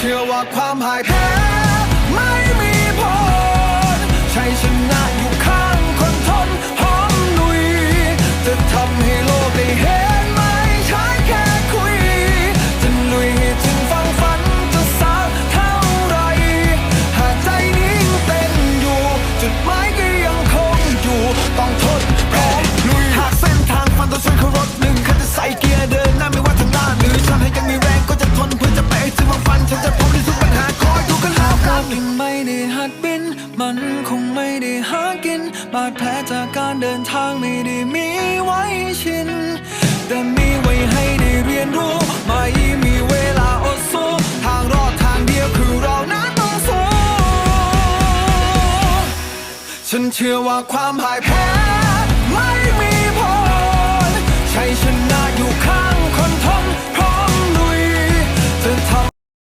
ชื่อว่าความพ่ายแพ้ นแล้วกันยังไม่ได้หัดบิน มันคงไม่ได้หากิน บาดแผลจากการเดินทางไม่ได้มีไว้ชิน แต่มีไว้ให้ได้เรียนรู้ ไม่มีเวลาอดสู้ทางรอดทางเดียวคือเรานั้นต้องสู้ฉันเชื่อว่าความพ่ายแพ้